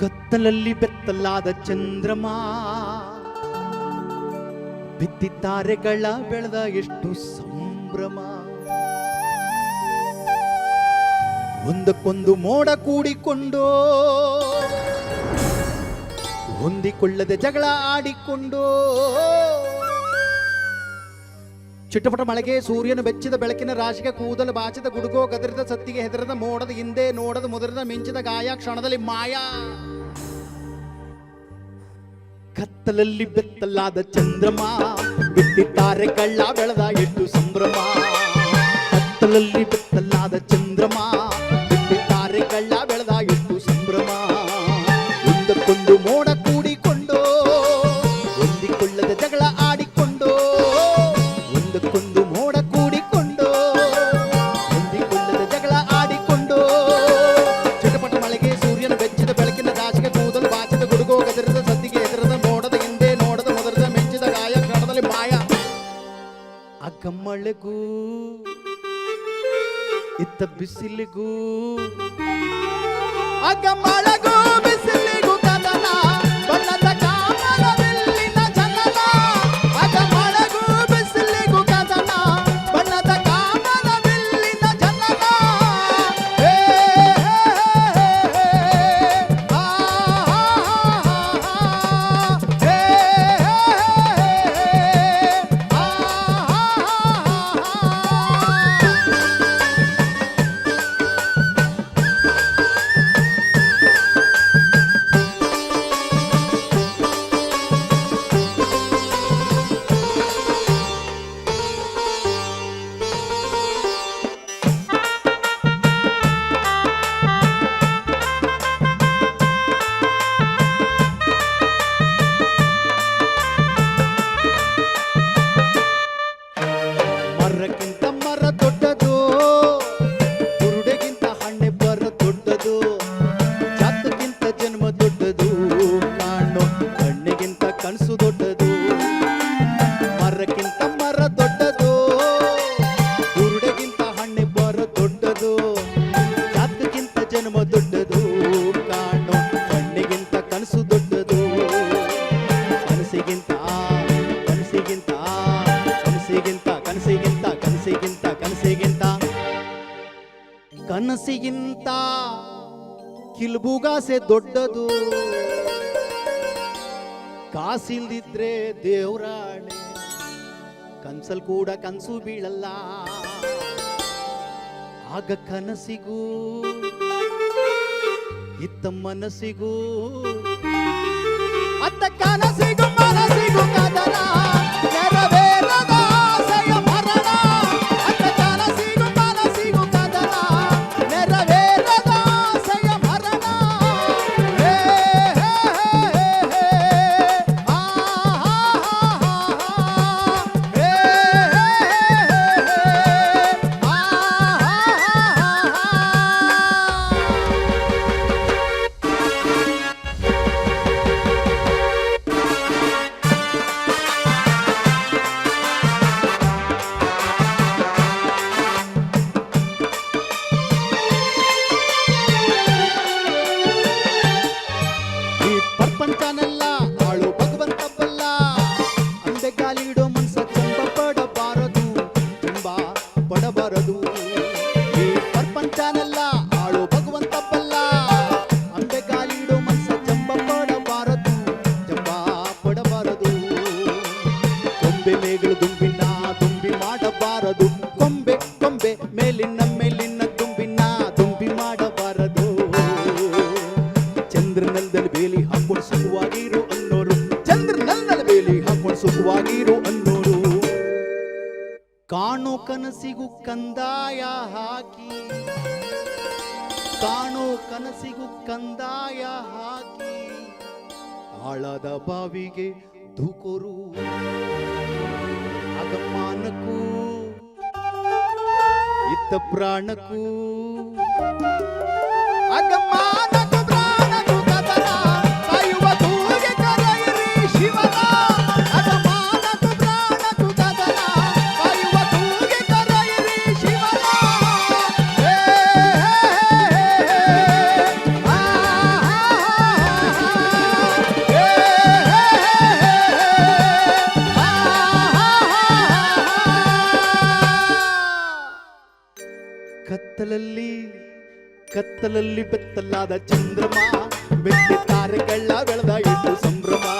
ಕತ್ತಲಲ್ಲಿ ಬೆತ್ತಲಾದ ಚಂದ್ರಮ. ಬಿತ್ತಿತ್ತಾರೆಗಳ ಬೆಳೆದ ಎಷ್ಟು ಸಂಭ್ರಮ. ಒಂದಕ್ಕೊಂದು ಮೋಡ ಕೂಡಿಕೊಂಡು, ಹೊಂದಿಕೊಳ್ಳದೆ ಜಗಳ ಆಡಿಕೊಂಡು. ಚಿಟ್ಟಪಟ ಮಳೆಗೆ ಸೂರ್ಯನ ಬೆಚ್ಚಿದ ಬೆಳಕಿನ ರಾಶಿಗೆ ಕೂದಲು ಬಾಚಿದ ಗುಡುಗೋ, ಗದರಿದ ಸತ್ತಿಗೆ ಹೆದರದ ಮೋಡದ ಹಿಂದೆ ನೋಡದ ಮುದರದ ಮಿಂಚಿದ ಗಾಯ, ಕ್ಷಣದಲ್ಲಿ ಮಾಯ. ಕತ್ತಲಲ್ಲಿ ಬೆತ್ತಲಾದ ಚಂದ್ರಮ ಬಿತ್ತಿದ್ದಾರೆ ಕಳ್ಳ ಬೆಳೆದ ಎಷ್ಟು ಸಂಭ್ರಮ ಕತ್ತಲಲ್ಲಿ ಬೆತ್ತಲಾದ ಚಂದ್ರಮ ಬಿತ್ತಿದ್ದಾರೆ ಕಳ್ಳ ಬೆಳೆದ ಎಷ್ಟು ಸಂಭ್ರಮ ಒಂದಕ್ಕೊಂದು ಮೋಡ ಅಕ್ಕ ಮಳೆಗೂ ಇತ್ತ ಬಿಸಿಲಿಗೂ. ಅಗ ಮಳೆಗೂ ಕನಸಿಗಿಂತ ಕನಸಿಗಿಂತ ಕನಸಿಗಿಂತ ಕನಸಿಗಿಂತ ಕನಸಿಗಿಂತ ಕನಸಿಗಿಂತ. ಕನಸಿಗಿಂತ ಕಿಲ್ಬುಗಾಸೆ ದೊಡ್ಡದು. ಕಾಸಿಲ್ದಿದ್ರೆ ದೇವ್ರಾಣೆ. ಕನ್ಸಲ್ ಕೂಡ ಕನ್ಸು ಬೀಳಲ್ಲ. ಆಗ ಕನಸಿಗೂ, ಇತ್ತ ಮನಸ್ಸಿಗೂ, ಅತ್ತ ಕನಸಿಗೂ ಮನಸ್ಸಿಗೂ ಕದನ ಮನ್ಸ ಚೆಂಬ ಪಡಬಾರದು ಚೆಂಬ ಪಡಬಾರದು. ಈ ಪ್ರಪಂಚನೆಲ್ಲ ಆಳು ಭಗವಂತ ಬಲ್ಲ ಅಂಬೆಗಾಲಿಡೋ ಮನ್ಸ ಚೆಂಬ ಪಡಬಾರದು ಚೆಂಬ ಪಡಬಾರದು. ಕೊಂಬೆ ಮೇಗಳು ದುಂಬಿ ಕಾಣೋ ಕನಸಿಗು ಕಂದಾಯ ಹಾಕಿ. ಕಾಣೋ ಕನಸಿಗು ಕಂದಾಯ ಹಾಕಿ. ಆಳದ ಬಾವಿಗೆ ಧುಕುರು ಅಗಮಾನಕ್ಕೂ ಇತ್ತ ಪ್ರಾಣಕ್ಕೂ. ಅಗಮಾನಕ್ಕೂ ಕತ್ತಲಲ್ಲಿ ಕತ್ತಲಲ್ಲಿ ಬೆತ್ತಲಾದ ಚಂದ್ರಮಾ ಬೆಳ್ಳಿ ತಾರೆಗಳ ಬೆಳೆದ ಇಟ್ಟು ಸಂಭ್ರಮ.